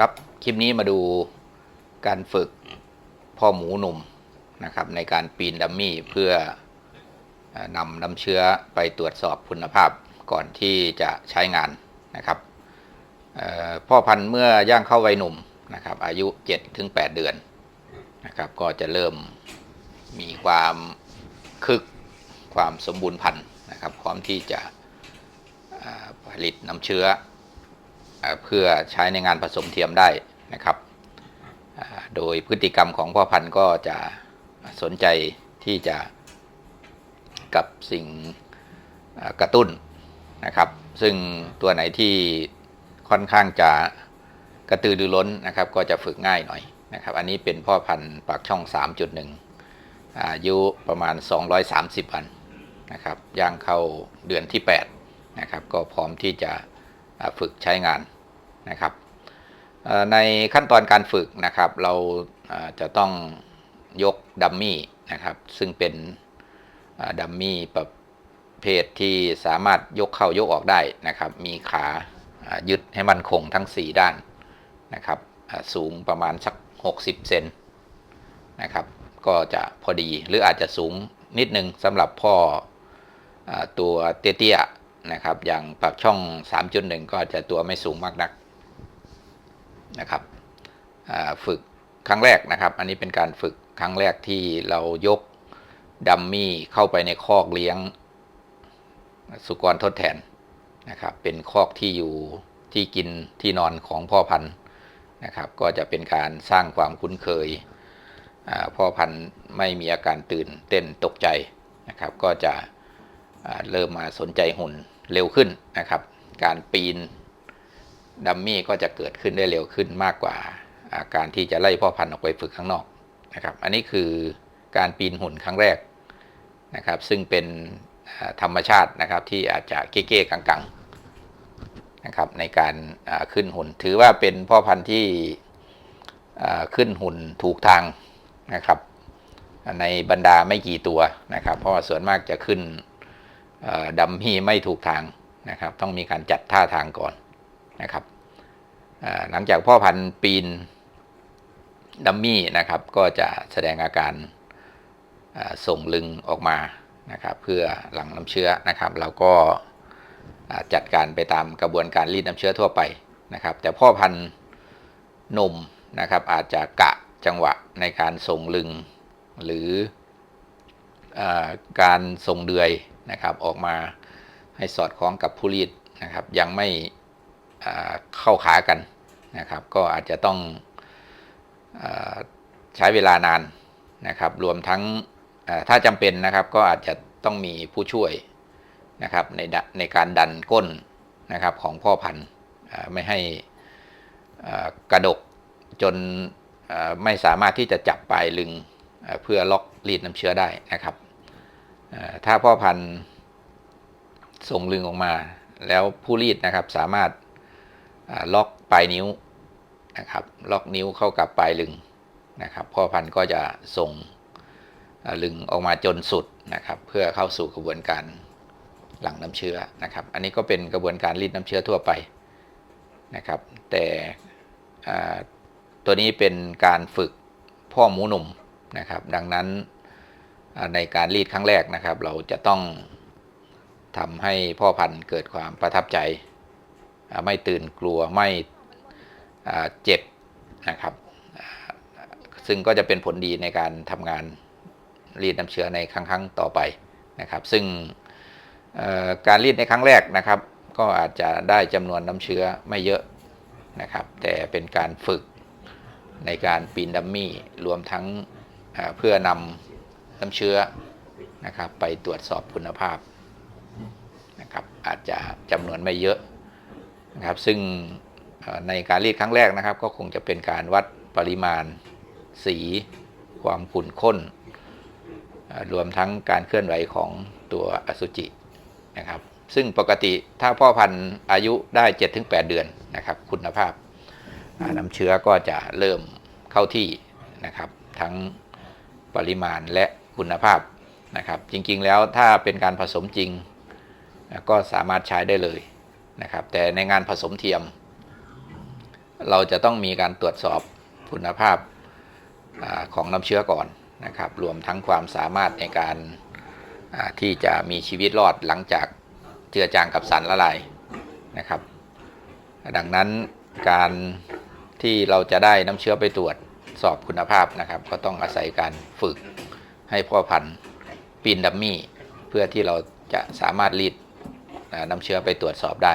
ครับ คลิปนี้มาดูการฝึกพ่อหมูหนุ่มนะครับ ในการปีนดัมมี่เพื่อนำน้ำเชื้อไปตรวจสอบคุณภาพก่อนที่จะใช้งานนะครับพ่อพันธุ์เมื่อย่างเข้าวัยหนุ่มนะครับ อายุ 7-8 เดือนนะครับ ก็จะเริ่มมีความคึกความสมบูรณ์พันธุ์นะครับพร้อมที่จะผลิตน้ำเชื้อ เพื่อใช้ในงานผสมเทียมได้นะครับ โดยพฤติกรรมของพ่อพันธุ์ก็จะสนใจที่จะกับสิ่งกระตุ้นนะครับ ซึ่งตัวไหนที่ค่อนข้างจะกระตือรือร้นนะครับ ก็จะฝึกง่ายหน่อยนะครับ อันนี้เป็นพ่อพันธุ์ปากช่อง 3.1 อายุประมาณ 230 วันนะครับย่างเข้าเดือนที่ 8 นะครับ ก็พร้อมที่จะฝึกใช้งาน นะครับในขั้นตอนการฝึกนะครับ เราจะต้องยกดัมมี่นะครับ ซึ่งเป็นดัมมี่ประเภทที่สามารถยกเข้ายกออกได้นะครับ มีขายึดให้มันคงทั้ง 4 ด้านนะครับสูงประมาณสัก 60 เซนนะครับ ก็จะพอดีหรืออาจจะสูงนิดนึงสำหรับพ่ออตัวเตี้ยๆนะครับ อย่างปากช่อง 3.1 ก็จะตัวไม่สูงมากนัก นะครับฝึกครั้งแรกนะครับ อันนี้เป็นการฝึกครั้งแรกที่เรายกดัมมี่เข้าไปในคอกเลี้ยงสุกรทดแทนนะครับ เป็นคอกที่อยู่ที่กินที่นอนของพ่อพันธุ์นะครับ ก็จะเป็นการสร้างความคุ้นเคยพ่อพันธุ์ไม่มีอาการตื่นเต้นตกใจนะครับ ก็จะเริ่มมาสนใจหุ่นเร็วขึ้นนะครับ การปีน ดัมมี่ก็จะเกิดขึ้นได้เร็วขึ้นมากกว่าาการที่จะไล่พ่อพันธุ์ออกไปฝึกข้างนอกนะครับ อันนี้คือการปีนหุ่นครั้งแรกนะครับ ซึ่งเป็นธรรมชาตินะครับที่อาจจะเก้ๆกังๆนะครับในการขึ้นหุ่น ถือว่าเป็นพ่อพันธุ์ที่ขึ้นหุ่นถูกทางนะครับ ในบรรดาไม่กี่ตัวนะครับ เพราะว่าส่วนมากจะขึ้นดัมมี่ไม่ถูกทางนะครับ ต้องมีการจัดท่าทางก่อนนะครับ หลังจากพ่อพันธุ์ปีนดัมมี่นะครับ ก็จะแสดงอาการส่งลึงออกมานะครับ เพื่อหลังน้ำเชื้อนะครับเราก็จัดการไปตามกระบวนการรีดน้ำเชื้อทั่วไปนะครับ แต่พ่อพันธุ์นมนะครับ อาจจะกะจังหวะในการส่งลึง หรืออการส่งเดือยนะครับ ออกมาให้สอดคล้องกับผู้รีดนะครับ ยังไม่เข้าขากัน นะครับ ก็อาจจะต้องอใช้เวลานานนะครับ รวมทั้งถ้าจำเป็นนะครับก็อาจจะต้องมีผู้ช่วยนะครับในดในการดันก้นนะครับของพ่อพันธุ์ไม่ให้กระดกจนไม่สามารถที่จะจับปลายลึงเพื่อล็อกรีดน้ำเชื้อได้นะครับ ถ้าพ่อพันธุ์ส่งลึงออกมา แล้วผู้รีดนะครับสามารถล็อกปลายนิ้ว นะครับ ล็อกนิ้วเข้ากับปลายลึงนะครับพ่อพันธุ์ก็จะส่งลึงออกมาจนสุดนะครับ เพื่อเข้าสู่กระบวนการหลั่งน้ำเชื้อนะครับ อันนี้ก็เป็นกระบวนการรีดน้ำเชื้อทั่วไปนะครับ แต่ตัวนี้เป็นการฝึกพ่อหมูหนุ่มนะครับ ดังนั้นในการรีดครั้งแรกนะครับ เราจะต้องทำให้พ่อพันธุ์เกิดความประทับใจ ไม่ตื่นกลัวไม่ เจ็บนะครับ ซึ่งก็จะเป็นผลดีในการทำงานรีดน้ำเชื้อในครั้งครั้งต่อไปนะครับ ซึ่งการรีดในครั้งแรกนะครับ ก็อาจจะได้จำนวนน้ำเชื้อไม่เยอะนะครับ แต่เป็นการฝึกในการปีนดัมมี่รวมทั้งเพื่อนำน้ำเชื้อนะครับ ไปตรวจสอบคุณภาพนะครับ อาจจะจำนวนไม่เยอะนะครับ ซึ่ง ในการรีดครั้งแรกนะครับ ก็คงจะเป็นการวัดปริมาณ สี ความขุ่นข้น รวมทั้งการเคลื่อนไหวของตัวอสุจินะครับ ซึ่งปกติถ้าพ่อพันธุ์อายุได้ 7-8 เดือนนะครับ คุณภาพน้ำเชื้อก็จะเริ่มเข้าที่นะครับ ทั้งปริมาณและคุณภาพนะครับ จริงๆแล้วถ้าเป็นการผสมจริงก็สามารถใช้ได้เลยนะครับ แต่ในงานผสมเทียม เราจะต้องมีการตรวจสอบคุณภาพอของน้ำเชื้อก่อนนะครับ รวมทั้งความสามารถในการที่จะมีชีวิตรอดหลังจากเจือจางกับสารละลายนะครับ ดังนั้นการที่เราจะได้น้ำเชื้อไปตรวจสอบคุณภาพนะครับ ก็ต้องอาศัยการฝึกให้พ่อพันธุ์ปีนดัมมี่ เพื่อที่เราจะสามารถรีดน้ำเชื้อไปตรวจสอบได้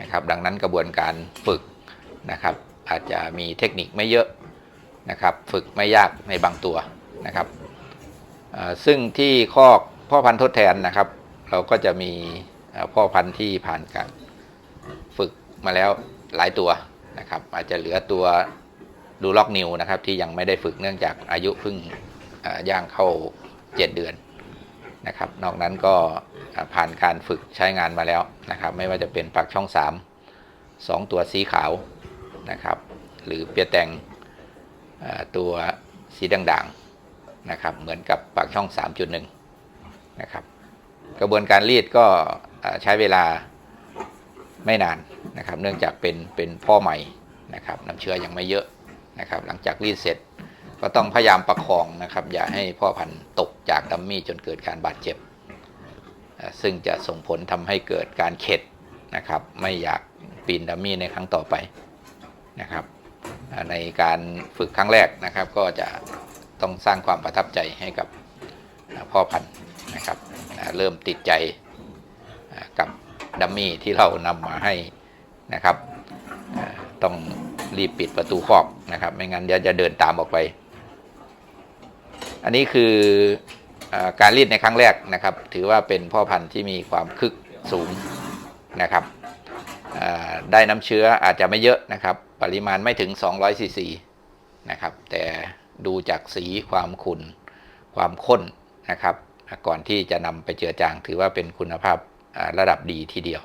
นะครับ ดังนั้นกระบวนการฝึก นะครับ อาจจะมีเทคนิคไม่เยอะนะครับ ฝึกไม่ยากในบางตัวนะครับ ซึ่งที่คอกพ่อพันธุ์ทดแทนนะครับ เราก็จะมีพ่อพันธุ์ที่ผ่านการฝึกมาแล้วหลายตัวนะครับ อาจจะเหลือตัวดูล็อกนิวนะครับที่ยังไม่ได้ฝึกเนื่องจากอายุเพิ่งย่างเข้า 7 เดือนนะครับ นอกนั้นก็ผ่านการฝึกใช้งานมาแล้วนะครับ ไม่ว่าจะเป็นปากช่อง 3 2 ตัวสีขาว นะครับ หรือเปียแตงอ่าตัวสีด่างๆนะครับ เหมือนกับปากช่อง 3.1 นะครับ กระบวนการรีดก็ใช้เวลาไม่นานนะครับ เนื่องจากเป็นเป็นพ่อใหม่นะครับน้ำเชื้อยังไม่เยอะนะครับ หลังจากรีดเสร็จก็ต้องพยายามประคองนะครับ อย่าให้พ่อพันธุ์ตกจากดัมมี่จนเกิดการบาดเจ็บ ซึ่งจะส่งผลทำให้เกิดการเข็ดนะครับ ไม่อยากปีนดัมมี่ในครั้งต่อไป นะครับ ในการฝึกครั้งแรกนะครับ ก็จะต้องสร้างความประทับใจให้กับพ่อพันธุ์นะครับ เริ่มติดใจกับดัมมี่ที่เรานำมาให้นะครับ ต้องรีบปิดประตูคอกนะครับ ไม่งั้นเดี๋ยวจะเดินตามออกไป อันนี้คืออการรีดในครั้งแรกนะครับ ถือว่าเป็นพ่อพันธุ์ที่มีความคึกสูงนะครับ ได้น้ำเชื้ออาจจะไม่เยอะนะครับ ปริมาณไม่ถึง 200ซีซีนะครับ แต่ดูจากสีความขุ่นความข้นนะครับ ก่อนที่จะนำไปเจือจางถือว่าเป็นคุณภาพระดับดีทีเดียว